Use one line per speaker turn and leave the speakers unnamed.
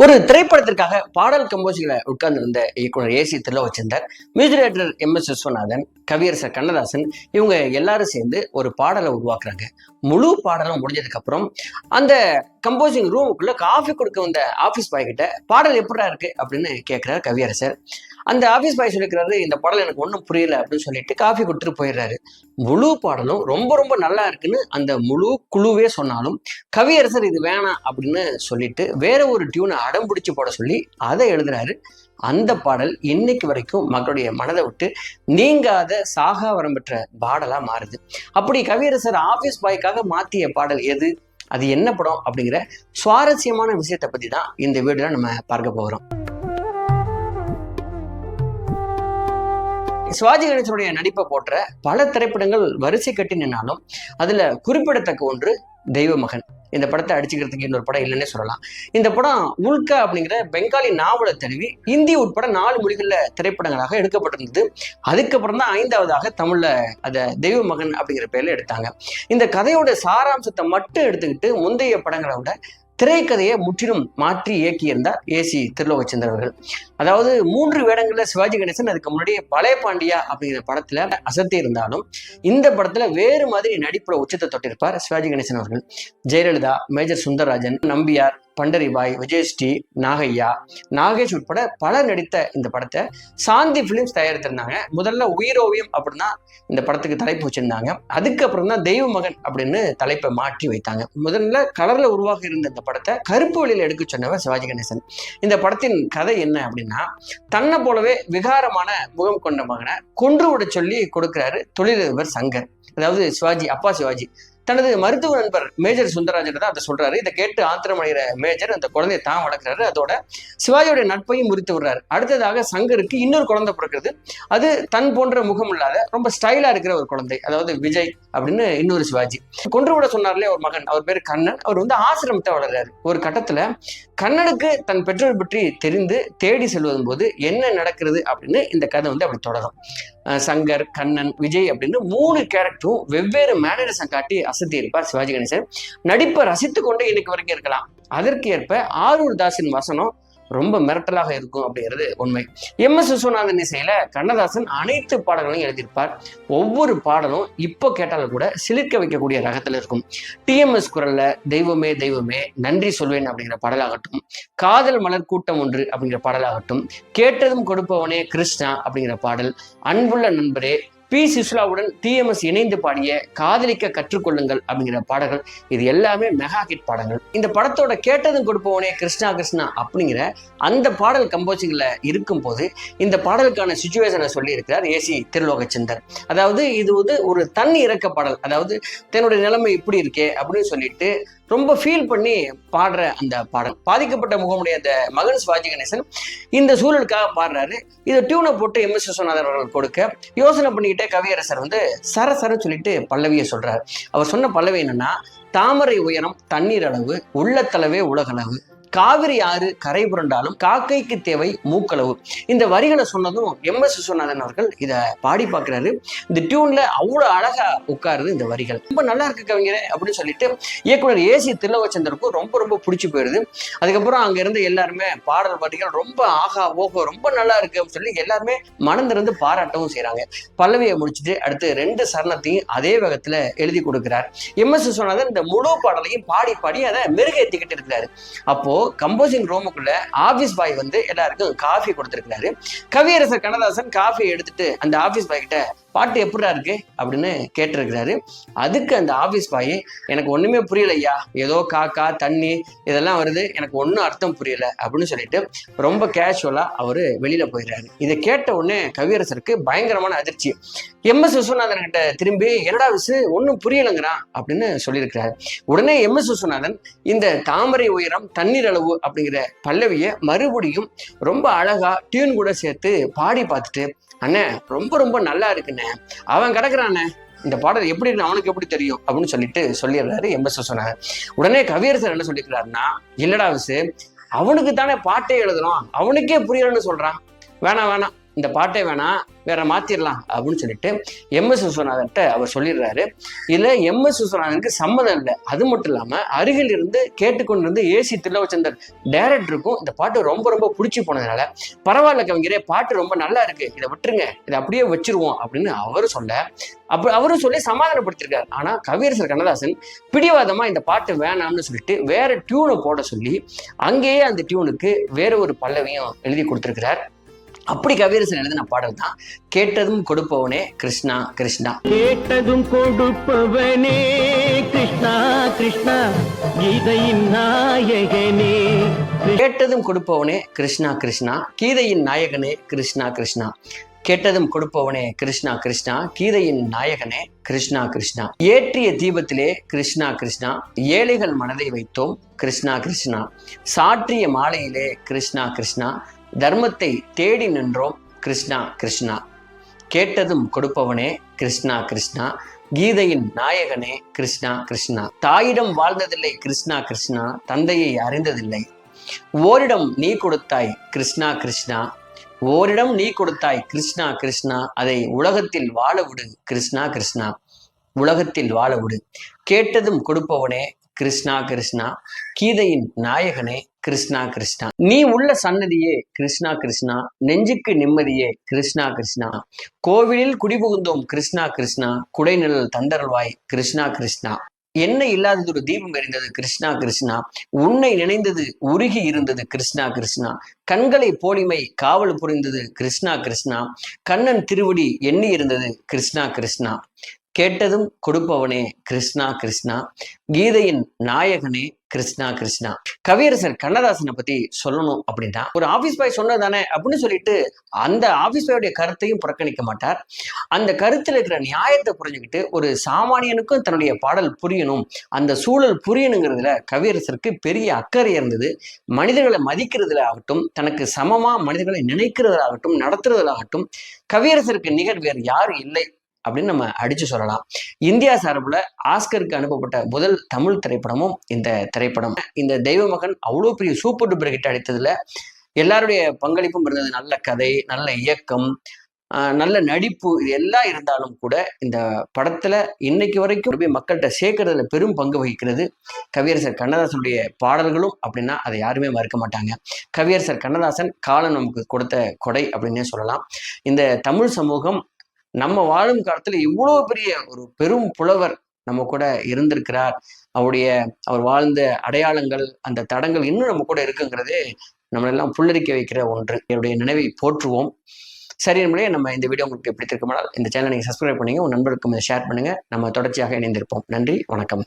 ஒரு திரைப்படத்திற்காக பாடல் கம்போசிகளை உட்கார்ந்திருந்த இயக்குனர் AC Thirulokachandar music director M S Viswanathan கவியரசர் கண்ணதாசன் இவங்க எல்லாரும் சேர்ந்து ஒரு பாடலை உருவாக்குறாங்க. முழு பாடலும் முடிஞ்சதுக்கப்புறம் அந்த கம்போசிங் ரூமுக்குள்ளே காஃபி கொடுக்க வந்த ஆஃபீஸ் பாய் கிட்ட பாடல் எப்படா இருக்குது அப்படின்னு கேட்குறாரு கவியரசர். அந்த ஆஃபீஸ் பாய் சொல்லிக்கிறாரு இந்த பாடல் எனக்கு ஒன்றும் புரியல அப்படின்னு சொல்லிட்டு காஃபி கொடுத்துட்டு போயிடுறாரு. முழு பாடலும் ரொம்ப ரொம்ப நல்லா இருக்குன்னு அந்த முழு குழுவே சொன்னாலும் கவியரசர் இது வேணாம் அப்படின்னு சொல்லிட்டு வேற ஒரு டியூனை அடம் பிடிச்சி போட சொல்லி அதை எழுதுறாரு. அந்த பாடல் இன்னைக்கு வரைக்கும் மக்களுடைய மனதை விட்டு நீங்காத சாகா வரம் பெற்ற பாடலாக மாறுது. அப்படி கவியரசர் ஆஃபீஸ் பாய்க்காக மாற்றிய பாடல் எது? அது என்ன படம் அப்படிங்கிற சுவாரஸ்யமான விஷயத்தை பத்தி தான் இந்த வீடியோவில் நம்ம பார்க்க போகிறோம் சிவாஜி கணேசனுடைய நடிப்பை போற்ற பல திரைப்படங்கள் வரிசை கட்டி நின்னாலும் அதுல குறிப்பிடத்தக்க ஒன்று தெய்வ மகன் இந்த படத்தை அடிச்சுக்கிறதுக்கு இன்னொரு படம் இல்லைன்னே சொல்லலாம். இந்த படம் உல்கா அப்படிங்கிற பெங்காலி நாவலை தழுவி இந்தி உட்பட நாலு மொழிகளில் திரைப்படங்களாக எடுக்கப்பட்டிருந்தது. அதுக்கப்புறம் தான் ஐந்தாவதாக தமிழ்ல அதை தெய்வ மகன் அப்படிங்கிற பேர்ல எடுத்தாங்க. இந்த கதையோட சாராம்சத்தை மட்டும் எடுத்துக்கிட்டு முந்தைய படங்களை விட திரைக்கதையை முற்றிலும் மாற்றி இயக்கியிருந்தார் ஏசி திருலோகச்சந்திரன் அவர்கள். அதாவது மூன்று வேடங்கள்ல சிவாஜி கணேசன் அதுக்கு முன்னாடியே பழைய பாண்டியா அப்படிங்கிற படத்துல அசத்தி இருந்தாலும் இந்த படத்துல வேறு மாதிரி நடிப்புல உச்சத்தை தொட்டிருப்பார் சிவாஜி கணேசன் அவர்கள். ஜெயலலிதா மேஜர் சுந்தரராஜன் நம்பியார் பண்டரிபாய் விஜயஸ்ரீ நாகையா நாகேஷ் உட்பட பலர் நடித்த இந்த படத்தை சாந்தி பிலிம்ஸ் தயாரித்திருந்தாங்க. முதல்ல உயிரோவியம் அப்படின்னா இந்த படத்துக்கு தலைப்பு வச்சிருந்தாங்க. அதுக்கப்புறம் தான் தெய்வ மகன் அப்படின்னு தலைப்பை மாற்றி வைத்தாங்க. முதல்ல கலர்ல உருவாக இருந்த இந்த படத்தை கருப்பு வழியில் எடுக்க சொன்னவர் சிவாஜி கணேசன். இந்த படத்தின் கதை என்ன அப்படின்னா தன்னை போலவே விகாரமான முகம் கொண்ட மகனை கொன்று விட சொல்லி கொடுக்கிறாரு தொழிலதிபர் சங்கர். அதாவது சிவாஜி அப்பா சிவாஜி. தனது மருத்துவ நண்பர் மேஜர் சுந்தரராஜன் தான் அதை சொல்றாரு. இதை கேட்டு ஆத்திரமடைகிற மேஜர் அந்த குழந்தையை தான் வளர்க்குறாரு. அதோட சிவாஜியோட நட்பையும் முறித்து விடுறாரு. அடுத்ததாக சங்கருக்கு இன்னொரு குழந்தை பிறக்கிறது அது தன் போன்ற முகம் இல்லாத ரொம்ப ஸ்டைலா இருக்கிற ஒரு குழந்தை. அதாவது விஜய் அப்படின்னு இன்னொரு சிவாஜி. கொன்று விட சொன்னார்லே ஒரு மகன். அவர் பேர் கண்ணன். அவர் வந்து ஆசிரமத்தை வளர்றாரு. ஒரு கட்டத்துல கண்ணனுக்கு தன் பெற்றோர் பற்றி தெரிந்து தேடி செல்வதும் போது என்ன நடக்கிறது அப்படின்னு இந்த கதை வந்து அப்படி தொடரும். சங்கர் கண்ணன் விஜய் அப்படின்னு மூணு கேரக்டர் மற்றும் வெவ்வேறு மேனரிசம் காட்டி அசத்தி இருப்பார் சிவாஜி கணேசன். நடிப்பை ரசித்து கொண்டு இன்னைக்கு வரைக்கும் இருக்கலாம். அதற்கு ஏற்ப ஆரூர் தாஸின் வசனம் ரொம்ப மிரட்டலாக இருக்கும் அப்படிங்கிறது உண்மை. எம் எஸ் விஸ்வநாதன் இசையில கண்ணதாசன் அனைத்து பாடல்களையும் எழுதியிருப்பார். ஒவ்வொரு பாடலும் இப்போ கேட்டாலும் கூட சிலிர்க்க வைக்கக்கூடிய ரகத்துல இருக்கும். டிஎம்எஸ் குரல்ல தெய்வமே தெய்வமே நன்றி சொல்வேன் அப்படிங்கிற பாடலாகட்டும் காதல் மலர் கூட்டம் ஒன்று அப்படிங்கிற பாடலாகட்டும் கேட்டதும் கொடுப்பவனே கிருஷ்ணா அப்படிங்கிற பாடல் அன்புள்ள நண்பரே பி சுஷ்லாவுடன் டிஎம்எஸ் இணைந்து பாடிய காதலிக்க கற்றுக்கொள்ளுங்கள் அப்படிங்கிற பாடல்கள். இது எல்லாமே மெகா ஹிட் பாடல்கள். இந்த படத்தோட கேட்டதும் கொடுப்பவனே கிருஷ்ணா கிருஷ்ணா அப்படிங்கிற அந்த பாடல் கம்போசிங்கில் இருக்கும் போது இந்த பாடலுக்கான சுச்சுவேஷனை சொல்லியிருக்கிறார் ஏசி திருலோகச்சந்தர். அதாவது இது வந்து ஒரு தன் இறக்க பாடல். அதாவது தன்னுடைய நிலைமை இப்படி இருக்கே அப்படின்னு சொல்லிட்டு ரொம்ப ஃபீல் பண்ணி பாடுற அந்த பாடல். பாதிக்கப்பட்ட முகமுடைய அந்த மகன் சிவாஜி கணேசன் இந்த சூழலுக்காக பாடுறாரு. இதை டியூனை போட்டு எம் எஸ் விஸ்வநாதன் அவர்கள் கொடுக்க யோசனை பண்ணிக்கிட்டே கவியரசர் வந்து சர சர சொல்லிட்டு பல்லவியை சொல்றாரு. அவர் சொன்ன பல்லவி என்னன்னா தாமரை உயரம் தண்ணீர் அளவு உள்ளத்தளவே உலகளவு. காவிரி ஆறு கரை புரண்டாலும் காக்கைக்கு தேவை மூக்களவு. இந்த வரிகளை சொன்னதும் எம் எஸ் விஸ்வநாதன் அவர்கள் இதை பாடி பார்க்குறாரு. இந்த டியூன்ல அவ்வளோ அழகா உட்காருது இந்த வரிகள். ரொம்ப நல்லா இருக்கு கவிஞரே அப்படின்னு சொல்லிட்டு இயக்குனர் ஏசி தில்லவச்சந்தருக்கும் ரொம்ப ரொம்ப பிடிச்சி போயிடுது அதுக்கப்புறம் அங்க இருந்து எல்லாருமே பாடல் பாட்டிகள் ரொம்ப ஆகா ஓஹோ ரொம்ப நல்லா இருக்கு அப்படின்னு சொல்லி எல்லாருமே மனந்திருந்து பாராட்டவும் செய்யறாங்க பல்லவியை முடிச்சுட்டு அடுத்து ரெண்டு சரணத்தையும் அதே வேகத்துல எழுதி கொடுக்கிறார். எம் எஸ் விஸ்வநாதன் இந்த முழு பாடலையும் பாடி பாடி அதை மெருகேற்றிக்கிட்டு இருக்கிறாரு. அப்போ கம்போசிங் ரூமுக்குள்ள ஆபீஸ் பாய் வந்து எல்லாருக்கும் காஃபி கொடுத்துருக்கிறாரு. கவியரசர் கண்ணதாசன் காஃபி எடுத்துட்டு அந்த ஆபீஸ் பாய் கிட்ட பாட்டு எப்படா இருக்கு அப்படின்னு கேட்டிருக்கிறாரு. அதுக்கு அந்த ஆஃபீஸ் பாய் எனக்கு ஒன்றுமே புரியலையா ஏதோ காக்கா தண்ணி இதெல்லாம் வருது. எனக்கு ஒன்றும் அர்த்தம் புரியல. அப்படின்னு சொல்லிட்டு ரொம்ப கேஷுவலாக அவர் வெளியில் போயிடுறாரு. இதை கேட்ட உடனே கவியரசருக்கு பயங்கரமான அதிர்ச்சி. எம். எஸ். விஸ்வநாதன் கிட்ட திரும்பி என்னடா விசு ஒன்றும் புரியலைங்கிறான் அப்படின்னு சொல்லியிருக்கிறாரு. உடனே எம். எஸ். விஸ்வநாதன் இந்த தாமரை உயரம் தண்ணீர் அளவு அப்படிங்கிற பல்லவியை மறுபடியும் ரொம்ப அழகா டியூன் கூட சேர்த்து பாடி பார்த்துட்டு அண்ணே ரொம்ப ரொம்ப நல்லா இருக்குண்ணே. அவன் கிடக்குறானே. இந்த பாடல் எப்படி அவனுக்கு எப்படி தெரியும்? அப்படின்னு சொல்லிட்டு சொல்லிடுறாரு எம் சொன்னாங்க. உடனே கவியரசர் என்ன சொல்லிக்கிறாருன்னா இல்லடா விசு அவனுக்கு தானே பாட்டே எழுதணும். அவனுக்கே புரியலன்னு சொல்றான். வேணாம் வேணாம். இந்த பாட்டை வேணாம் வேற மாத்திரலாம் அப்படின்னு சொல்லிட்டு எம் எஸ் விஸ்வநாதன்ட்ட அவர் சொல்லிடுறாரு. இதுல எம் எஸ் விஸ்வநாதனுக்கு சம்மதம் இல்லை. அது மட்டும் இல்லாம அருகில் இருந்து கேட்டுக்கொண்டிருந்து ஏசி திருவச்சந்தர் டைரக்டருக்கும் இந்த பாட்டு ரொம்ப ரொம்ப பிடிச்சி போனதுனால பரவாயில்ல கவிஞரே பாட்டு ரொம்ப நல்லா இருக்கு. இதை விட்டுருங்க. இதை அப்படியே வச்சிருவோம் அப்படின்னு அவரும் சொல்ல அப்ப அவரும் சொல்லி சமாதானப்படுத்திருக்காரு. ஆனா கவியரசர் கண்ணதாசன் பிடிவாதமா இந்த பாட்டு வேணாம்னு சொல்லிட்டு வேற டியூனை போட சொல்லி அங்கேயே அந்த டியூனுக்கு வேற ஒரு பல்லவியும் எழுதி கொடுத்திருக்கிறார். அப்படி கவியரசன் எழுதின பாடல் தான் கேட்டதும் கொடுப்பவனே கிருஷ்ணா கிருஷ்ணா.
கேட்டதும் கொடுப்பவனே கிருஷ்ணா கிருஷ்ணா கீதையின் நாயகனே.
கேட்டதும் கொடுப்பவனே கிருஷ்ணா கிருஷ்ணா கீதையின் நாயகனே கிருஷ்ணா கிருஷ்ணா. கேட்டதும் கொடுப்பவனே கிருஷ்ணா கிருஷ்ணா கீதையின் நாயகனே கிருஷ்ணா கிருஷ்ணா. ஏற்றிய தீபத்திலே கிருஷ்ணா கிருஷ்ணா. ஏழைகள் மனதை வைத்தோம் கிருஷ்ணா கிருஷ்ணா. சாற்றிய மாலையிலே கிருஷ்ணா கிருஷ்ணா. தர்மத்தை தேடி நின்றோம் கிருஷ்ணா கிருஷ்ணா. கேட்டதும் கொடுப்பவனே கிருஷ்ணா கிருஷ்ணா. கீதையின் நாயகனே கிருஷ்ணா கிருஷ்ணா. தாயிடம் வாழ்ந்ததில்லை கிருஷ்ணா கிருஷ்ணா. தந்தையை அறிந்ததில்லை. ஓரிடம் நீ கொடுத்தாய் கிருஷ்ணா கிருஷ்ணா. ஓரிடம் நீ கொடுத்தாய் கிருஷ்ணா கிருஷ்ணா. அதை உலகத்தில் வாழ விடு கிருஷ்ணா கிருஷ்ணா. உலகத்தில் வாழ விடு. கேட்டதும் கொடுப்பவனே கிருஷ்ணா கிருஷ்ணா கீதையின் நாயகனே கிருஷ்ணா கிருஷ்ணா. நீ உள்ள சன்னதியே கிருஷ்ணா கிருஷ்ணா நெஞ்சுக்கு நிம்மதியே கிருஷ்ணா கிருஷ்ணா. கோவிலில் குடிபுகுந்தோம் கிருஷ்ணா கிருஷ்ணா குடைநிழல் தந்தருள்வாய் கிருஷ்ணா கிருஷ்ணா. என்ன இல்லாதது ஒரு தீபம் எரிந்தது கிருஷ்ணா கிருஷ்ணா. உன்னை நினைந்தது உருகி இருந்தது கிருஷ்ணா கிருஷ்ணா. கண்களை போலிமை காவல் புரிந்தது கிருஷ்ணா கிருஷ்ணா. கண்ணன் திருவடி எண்ணி இருந்தது கிருஷ்ணா கிருஷ்ணா. கேட்டதும் கொடுப்பவனே கிருஷ்ணா கிருஷ்ணா. கீதையின் நாயகனே கிருஷ்ணா கிருஷ்ணா. கவியரசர் கண்ணதாசனை பத்தி சொல்லணும் அப்படின்னா ஒரு ஆபீஸ் பாய் சொன்னதானே அப்படின்னு சொல்லிட்டு அந்த ஆபீஸ் பாயோடைய கருத்தையும் புறக்கணிக்க மாட்டார். அந்த கருத்தில் இருக்கிற நியாயத்தை புரிஞ்சுக்கிட்டு ஒரு சாமானியனுக்கும் தன்னுடைய பாடல் புரியணும். அந்த சூழல் புரியணுங்கிறதுல கவியரசருக்கு பெரிய அக்கறை இருந்தது. மனிதர்களை மதிக்கிறதுல ஆகட்டும் தனக்கு சமமா மனிதர்களை நினைக்கிறதாகட்டும் நடத்துறதாகட்டும் கவியரசருக்கு நிகழ்வு வேறு யாரும் இல்லை. அப்படின்னு நம்ம அடிச்சு சொல்லலாம். இந்தியா சார்பில் ஆஸ்கருக்கு அனுப்பப்பட்ட முதல் தமிழ் திரைப்படமும் இந்த திரைப்படம். இந்த தெய்வ மகன் அவ்வளோ பெரிய சூப்பர் டூப்பர் ஹிட் அடித்ததுல எல்லாருடைய பங்களிப்பும் இருந்தது. நல்ல கதை நல்ல இயக்கம் நல்ல நடிப்பு இது எல்லாம் இருந்தாலும் கூட இந்த படத்துல இன்னைக்கு வரைக்கும் போய் மக்கள்கிட்ட சேர்க்கறதுல பெரும் பங்கு வகிக்கிறது கவியரசர் கண்ணதாசனுடைய பாடல்களும் அப்படின்னா அதை யாருமே மறுக்க மாட்டாங்க. கவியரசர் கண்ணதாசன் காலம் நமக்கு கொடுத்த கொடை அப்படின்னே சொல்லலாம். இந்த தமிழ் சமூகம் நம்ம வாழும் காலத்துல இவ்வளவு பெரிய ஒரு பெரும் புலவர் நம்ம கூட இருந்திருக்கிறார். அவருடைய அவர் வாழ்ந்த அடையாளங்கள் அந்த தடங்கள் இன்னும் நம்ம கூட இருக்குங்கிறதே நம்மளெல்லாம் புல்லரிக்க வைக்கிற ஒன்று. என்னுடைய நினைவை போற்றுவோம். சரி நம்மளே நம்ம இந்த வீடியோ உங்களுக்கு பிடித்திருக்குமானால் இந்த சேனலை நீங்கள் சப்ஸ்கிரைப் பண்ணுங்கள் உங்கள் நண்பருக்கும் இதை ஷேர் பண்ணுங்க. நம்ம தொடர்ச்சியாக இணைந்திருப்போம். நன்றி வணக்கம்.